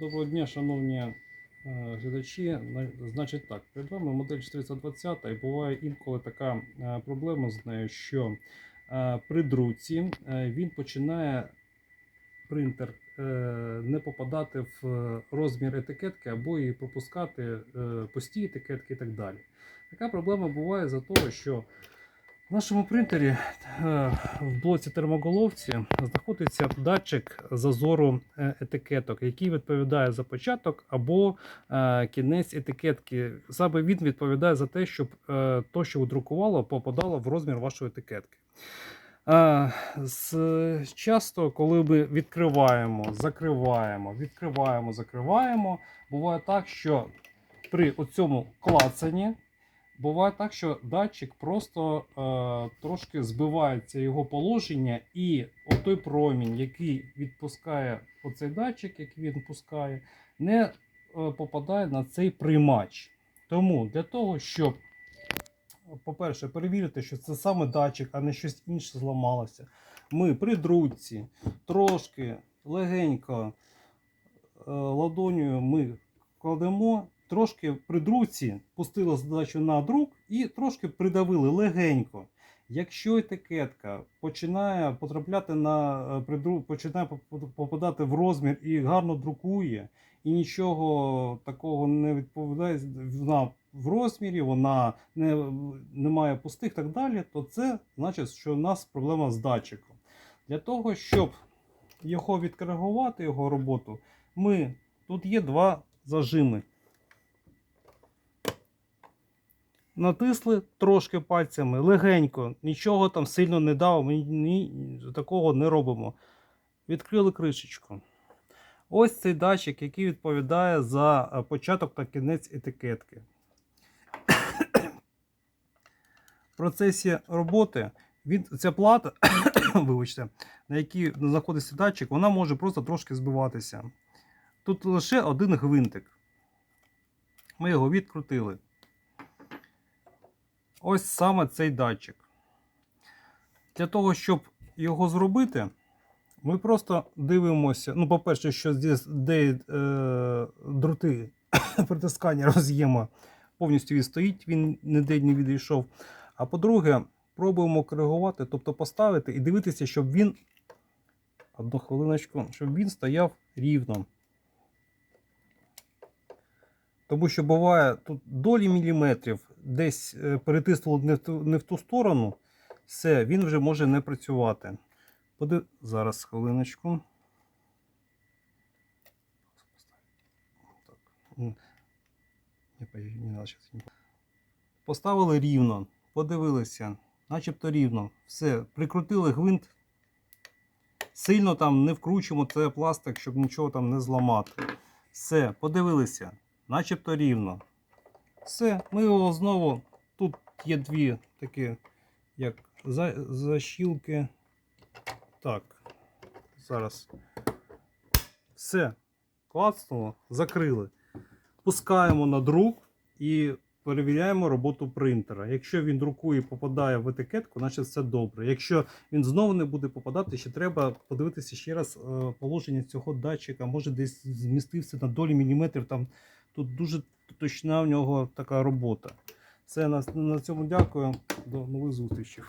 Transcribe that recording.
Доброго дня, шановні е, глядачі. Значить так, перед вами модель 420 і буває інколи така е, проблема з нею, що е, при друці він починає принтер не попадати в розмір етикетки або її пропускати пусті етикетки і так далі. Така проблема буває за того, що в нашому принтері е, в блоці термоголовці знаходиться датчик зазору е, етикеток, який відповідає за початок або е, кінець етикетки. Саме він відповідає за те, щоб то, що друкувало, попадало в розмір вашої етикетки. Часто, коли ми відкриваємо, закриваємо, відкриваємо, закриваємо, буває так, що при цьому клацанні буває так, що датчик просто е, трошки збивається його положення, і отой промінь, який відпускає оцей датчик, який він пускає, не е, попадає на цей приймач. Тому для того, щоб, по-перше, перевірити, що це саме датчик, а не щось інше зламалося, ми при друці трошки легенько е, ладонью ми кладемо, трошки при друці пустили задачу на друк і трошки придавили легенько. Якщо етикетка починає потрапляти на е, починає попадати в розмір і гарно друкує, і нічого такого не відповідає, вона в розмірі, вона не, не має пустих так далі, то це значить, що у нас проблема з датчиком. Для того, щоб його відкоригувати, його роботу, ми тут є два зажими. Натисли трошки пальцями, легенько, нічого там сильно не дав, ми ні, такого не робимо. Відкрили кришечку. Ось цей датчик, який відповідає за е, початок та кінець етикетки. В процесі роботи він, ця плата, вибачте, на якій знаходиться датчик, вона може просто трошки збиватися. Тут лише один гвинтик. Ми його відкрутили. Ось саме цей датчик. Для того, щоб його зробити, ми просто дивимося. Ну, по-перше, що здесь, де е, дроти притискання роз'єма повністю відстоїть, він ніде не відійшов. А по-друге, пробуємо коригувати, тобто поставити і дивитися, щоб він. Одну хвилиночку, щоб він стояв рівно. Тому що буває тут долі міліметрів, десь е, перетиснуло не в ту, не в ту сторону, все, він вже може не працювати. Поди... Зараз хвилиночку. Поставили рівно, подивилися, начебто рівно. Все, прикрутили гвинт. Сильно там не вкручуємо це пластик, щоб нічого там не зламати. Все, подивилися, начебто рівно. Все, ми його знову. Тут є дві такі, як за, защілки. Так, зараз. Все, клацнуло, закрили. Пускаємо на друк і перевіряємо роботу принтера. Якщо він друкує і попадає в етикетку, значить все добре. Якщо він знову не буде попадати, ще треба подивитися ще раз е, положення цього датчика. Може десь змістився на долі міліметрів. Там тут дуже точна в нього така робота. Все, на, на цьому дякую. До нових зустрічей.